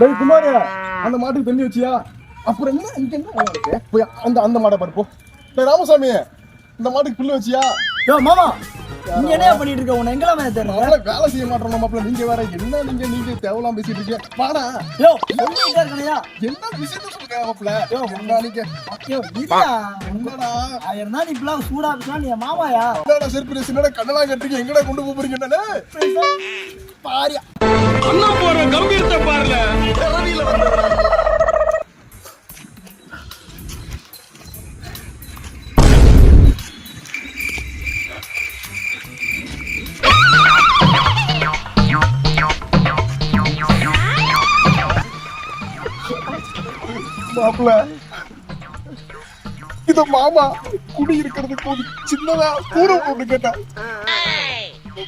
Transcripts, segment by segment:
டேய் குமார் அந்த மாட்டுக்கு தண்ணி வச்சியா? அப்புறம் என்ன இங்க என்ன வேலை இருக்கு? போய் அந்த அந்த மாடை பாரு போ. டேய் ராமசாமி இந்த மாட்டுக்கு புல்லு வச்சியா? யோ மாமா நீங்க என்ன பண்ணிட்டு இருக்க? உன்னை எங்கெல்லாம் மேல தெரியல அவளை வேலை செய்ய மாட்டோம் மாப்பிள்ள. நீங்க வேற என்ன நீங்க நீங்க தேவலாம் பேசிட்டு இருக்கீங்க? வாடா. யோ சொல்லிட்டே இருக்கணையா என்ன விஷயத்த சொல்லுங்க மாப்பிள்ள? யோ முன்னா நீங்க? யோ இல்லையா என்னடா? ஆயிரம் தான் நீ இப்பெல்லாம் சூடா பேசினா நீ என் மாமாயா? என்னடா செருப்பு ரேஸ் என்னடா கண்ணெல்லாம் கட்டுறீங்க எங்கடா கொண்டு போறீங்க என்னன்னு? பாரியா. அண்ணா மாப்பிள்ள இந்த மாமா குடி இருக்கிறதுக்கு ஒரு சின்னதா கூரை போட்டு கேட்டா.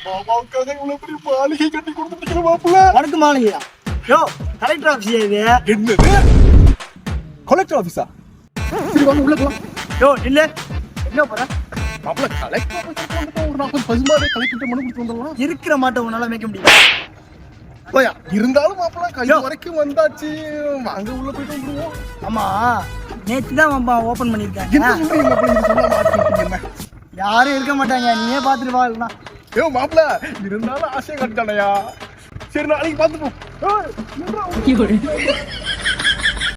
மாமாவுக்காக இவ்வளவு பெரிய மாளிகை கட்டி கொடுத்துட்டு மாப்பிள்ள உனக்கு மாலையா யோ கலெக்டர் ஆஃபீஸ் இது? என்னது? கலெக்டர் ஆபீஸா சரி வாங்க உள்ள போலாம். யோ இல்ல என்ன போற? மாப்பிள்ள கலெக்டர் ஆபீஸ் ஒரு நாற்பது பசுமாடு கலெக்டர் மனு கொடுத்து வந்துடலாம். இருக்கிற மாட்டை உன்னால மேய்க்க முடியும் இருந்தாலும் மாப்பிள்ள கை யோ. வரைக்கும் வந்தாச்சு. வாங்க உள்ள போயிட்டு வந்துருவோம். ஆமா நேத்து தான் மாமா ஓபன் என்ன பண்ணிருக்காங்க சொல்றீங்க மாப்பிள்ள? இது சொல்ல மாட்டீங்க என்ன? யாரும் இருக்க மாட்டாங்க நீயே பாத்துட்டு வா இல்லைன்னா. ஏ மாப்பிள்ள இருந்தாலும் ஆசையை கட்டானயா சரி நாளைக்கு என்னடா